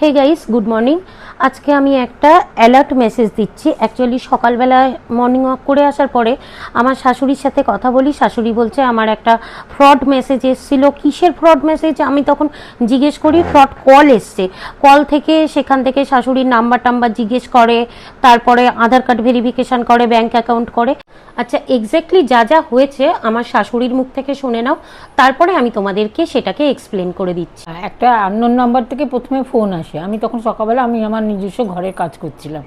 Hey guys good morning আজকে আমি একটা অ্যালার্ট মেসেজ দিচ্ছি। অ্যাকচুয়ালি সকালবেলা মর্নিং ওয়াক করে আসার পরে আমার শাশুড়ির সাথে কথা বলি। শাশুড়ি বলছে, আমার একটা ফ্রড মেসেজ এসেছিল। কিসের ফ্রড মেসেজ আমি তখন জিজ্ঞেস করি ফ্রড কল এসছে। কল থেকে সেখান থেকে শাশুড়ির নাম্বার টাম্বার জিজ্ঞেস করে, তারপরে আধার কার্ড ভেরিফিকেশন করে ব্যাংক অ্যাকাউন্ট করে। আচ্ছা এক্স্যাক্টলি যা যা হয়েছে আমার শাশুড়ির মুখ থেকে শুনে নাও। তারপরে আমি তোমাদেরকে সেটাকে এক্সপ্লেন করে দিচ্ছি। একটা আননোন নাম্বার থেকে প্রথমে ফোন আসে। আমি তখন সকালবেলা আমি আমার নিজস্ব ঘরের কাজ করছিলাম।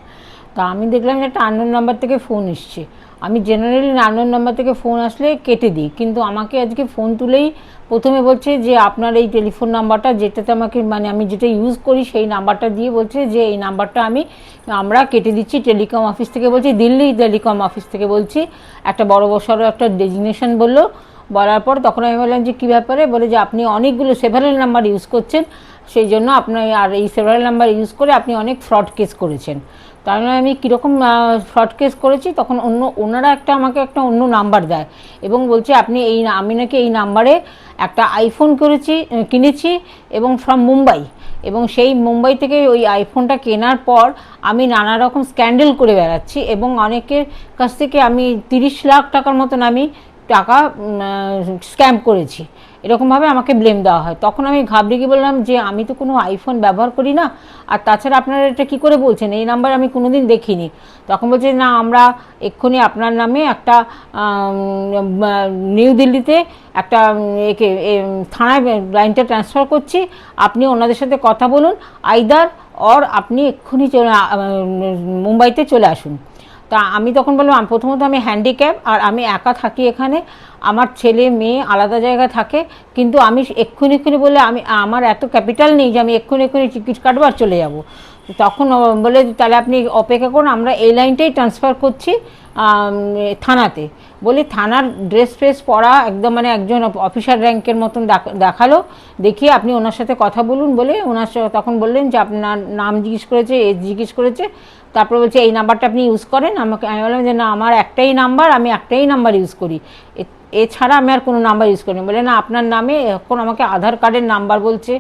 তা আমি দেখলাম যে একটা আননোন নাম্বার থেকে ফোন এসছে। আমি জেনারেলি আননোন নাম্বার থেকে ফোন আসলে কেটে দিই। কিন্তু আমাকে আজকে ফোন তুলেই প্রথমে বলছে যে, আপনার এই টেলিফোন নাম্বারটা যেটাতে আমাকে মানে আমি যেটা ইউজ করি সেই নাম্বারটা দিয়ে বলছে যে, এই নাম্বারটা আমি, আমরা কেটে দিচ্ছি টেলিকম অফিস থেকে বলছি, দিল্লি টেলিকম অফিস থেকে বলছি। একটা বড় বড় একটা ডেজিগনেশন বলল। বলার পর তখন আমি বললাম যে কী ব্যাপারে? বলে যে আপনি অনেকগুলো সেভারেল নাম্বার ইউজ করছেন, সেই জন্য আপনার আর এই সেভারেল নাম্বার ইউজ করে আপনি অনেক ফ্রড কেস করেছেন। তার মানে আমি কীরকম ফ্রড কেস করেছি? তখন অন্য, ওনারা একটা, আমাকে একটা অন্য নাম্বার দেয় এবং বলছে, আপনি এই আমি নাকি এই নাম্বারে একটা আইফোন করেছি কিনেছি এবং ফ্রম মুম্বাই। এবং সেই মুম্বাই থেকে ওই আইফোনটা কেনার পর আমি নানা রকম স্ক্যান্ডেল করে বেড়াচ্ছি এবং অনেকের কাছ থেকে আমি তিরিশ লাখ টাকার মতন আমি টাকা স্ক্যাম করেছি। এরকমভাবে আমাকে ব্লেম দেওয়া হয়। তখন আমি ঘাবড়ে গিয়ে বললাম যে, আমি তো কোনো আইফোন ব্যবহার করি না। আর তাছাড়া আপনারা এটা কী করে বলছেন? এই নাম্বার আমি কোনো দিন দেখিনি। তখন বলছে, না, আমরা এক্ষুনি আপনার নামে একটা নিউ দিল্লিতে একটা একে থানায় লাইনটা ট্রান্সফার করছি। আপনি ওনাদের সাথে কথা বলুন। আইদার অর আপনি এক্ষুনি চলে মুম্বাইতে চলে আসুন। তা আমি তখন বললাম প্রথমত আমি হ্যান্ডিক্যাপ আর আমি একা থাকি এখানে। আমার ছেলে, মেয়ে আলাদা জায়গায় থাকে, কিন্তু আমি এক্ষুনি এক্ষুনি বলে আমি, আমার এত ক্যাপিটাল নেই যে আমি এক্ষুনি এক্ষুনি টিকিট কাটবো আর চলে যাব। তখন বলে, তাহলে আপনি অপেক্ষা করুন, আমরা এই লাইনটাই ট্রান্সফার করছি থানাতে। বলি থানার ড্রেস ফ্রেস পরা একদম মানে একজন অফিসার র্যাঙ্কের মতন দেখাল। দেখিয়ে আপনি ওনার সাথে কথা বলুন বলে ওনার তখন বললেন যে আপনার নাম জিজ্ঞেস করেছে এজ জিজ্ঞেস করেছে। তারপরে বলছে, এই নাম্বারটা আপনি ইউজ করেন? আমাকে আমি বললাম যে, না, আমার একটাই নাম্বার আমি একটাই নাম্বার ইউজ করি। এছাড়া আমি আর কোনো নাম্বার ইউজ করিনি। বলে, না, আপনার নামে এখন আমাকে আধার কার্ডের নাম্বার বলছে,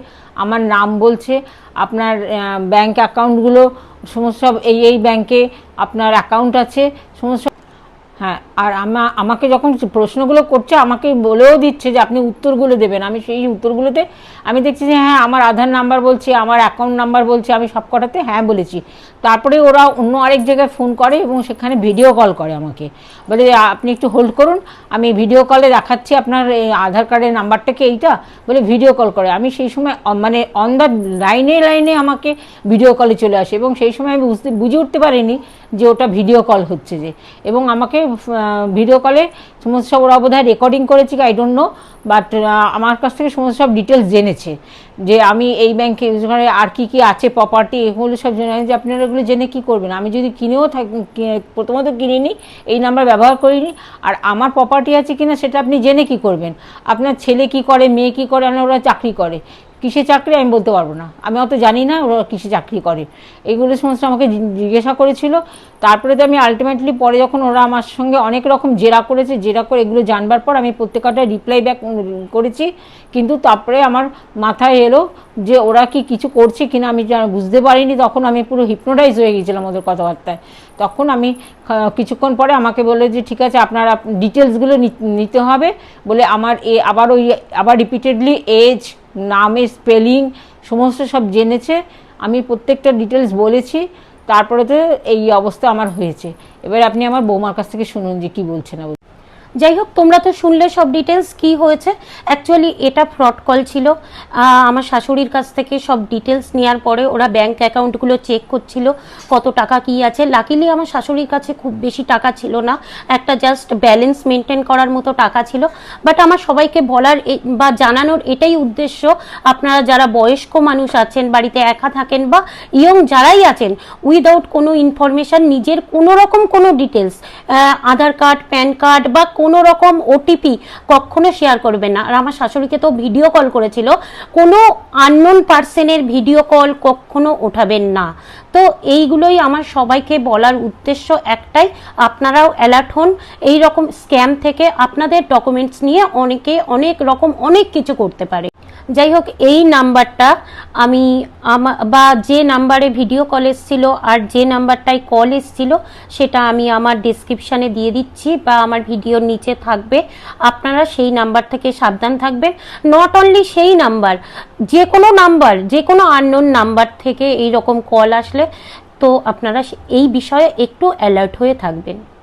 আমার নাম বলছে, আপনার ব্যাংক অ্যাকাউন্টগুলো সমস্ত এই এই ব্যাংকে আপনার অ্যাকাউন্ট আছে, সমস্ত হ্যাঁ আর আমা, আমাকে যখন প্রশ্নগুলো করছে, আমাকে বলেও দিচ্ছে যে আপনি উত্তরগুলো দেবেন। আমি সেই উত্তরগুলোতে, আমি দেখছি যে হ্যাঁ আমার আধার নাম্বার বলছি, আমার অ্যাকাউন্ট নাম্বার বলছে, আমি সব কটাতে হ্যাঁ বলেছি। তারপরে ওরা অন্য আরেক জায়গায় ফোন করে এবং সেখানে ভিডিও কল করে আমাকে। বলে আপনি একটু হোল্ড করুন, আমি ভিডিও কলে দেখাচ্ছি আপনার আধার কার্ডের নাম্বারটাকে এইটা। বলে ভিডিও কল করে। আমি সেই সময় মানে অন দ্য লাইনে লাইনে আমাকে ভিডিও কলে চলে আসে এবং সেই সময় আমি বুঝতে, বুঝে উঠতে পারিনি যে ওটা ভিডিও কল হচ্ছে যে। এবং আমাকে ভিডিও কলে সমস্ত সব ওরা বোধহয় রেকর্ডিং করেছে আই ডোন্ট নো বাট আমার কাছ থেকে সমস্ত সব ডিটেলস জেনেছে। যে আমি এই ব্যাংকে করে আর কি কি আছে প্রপার্টি এগুলো সব জেনে যে আপনারা এগুলো জেনে কি করবেন? আমি যদি কিনেও থাকি প্রথমত কিনিনি, এই নাম্বার ব্যবহার করিনি, আর আমার প্রপার্টি আছে কিনা সেটা আপনি জেনে কি করবেন? আপনার ছেলে কি করে, মেয়ে কি করে না ওরা চাকরি করে। কিসে চাকরি আমি বলতে পারব না। আমি অত জানি না ওরা কিসে চাকরি করে। এইগুলো সমস্ত আমাকে জিজ্ঞাসা করেছিল। তারপরে তো আমি আলটিমেটলি পরে যখন ওরা আমার সঙ্গে অনেক রকম জেরা করেছে, জেরা করে এগুলো জানবার পর আমি প্রত্যেকটা রিপ্লাই ব্যাক করেছি। কিন্তু তারপরে আমার মাথায় এলো যে ওরা কি কিছু করছে কিনা আমি বুঝতে পারিনি। তখন আমি পুরো হিপনোটাইজ হয়ে গিয়েছিলাম ওদের কথাবার্তায়। তখন আমি কিছুক্ষণ পরে আমাকে বলে যে, ঠিক আছে, আপনারা ডিটেলসগুলো নিতে হবে। বলে, আমার এ, আবার ওই, আবার রিপিটেডলি এজ নামের স্পেলিং সমস্ত সব জেনেছে আমি প্রত্যেকটা ডিটেলস বলেছি তারপরে তো এই অবস্থা আমার হয়েছে এবার আপনি আমার বৌমার কাছ থেকে শুনুন যে কী বলছে না। যাই হোক তোমরা তো শুনলে সব ডিটেলস কি হয়েছে। অ্যাকচুয়ালি এটা ফ্রড কল ছিল। আমার শাশুড়ির কাছ থেকে সব ডিটেলস নেওয়ার পরে ওরা ব্যাংক অ্যাকাউন্টগুলো চেক করছিল, কত টাকা কি আছে। লাকিলি আমার শাশুড়ির কাছে খুব বেশি টাকা ছিল না। একটা জাস্ট ব্যালেন্স মেনটেন করার মতো টাকা ছিল। বাট আমার সবাইকে বলার বা জানানোর এটাই উদ্দেশ্য, আপনারা যারা বয়স্ক মানুষ আছেন, বাড়িতে একা থাকেন বা ইয়ং যারাই আছেন উইদাউট কোনো ইনফরমেশন নিজের কোনো রকম কোনো details Aadhaar card PAN card বা কোনো রকম ওটিপি কখনো শেয়ার করবে না। আর আমার শাশুড়িকে তো ভিডিও কল করেছিল। কোনো আননোন পার্সনের ভিডিও কল কখনো ওঠাবেন না। তো এইগুলোই আমার সবাইকে বলার উদ্দেশ্য একটাই, আপনারাও অ্যালার্ট হন। এই রকম স্ক্যাম থেকে আপনাদের ডকুমেন্টস নিয়ে অনেকে অনেক রকম অনেক কিছু করতে পারে। যাই হোক এই নাম্বারটা আমি বা যে নাম্বারে ভিডিও কল এসেছিল আর যে নাম্বারটায় কল এসেছিল, সেটা আমি আমার ডিসক্রিপশানে দিয়ে দিচ্ছি বা আমার ভিডিওর নিচে থাকবে। আপনারা সেই নাম্বার থেকে সাবধান থাকবেন। নট অনলি সেই নাম্বার যে কোনো নাম্বার যে কোনো আননোন নাম্বার থেকে এই রকম কল আসলে তো আপনারা এই বিষয়ে একটু অ্যালার্ট হয়ে থাকবেন।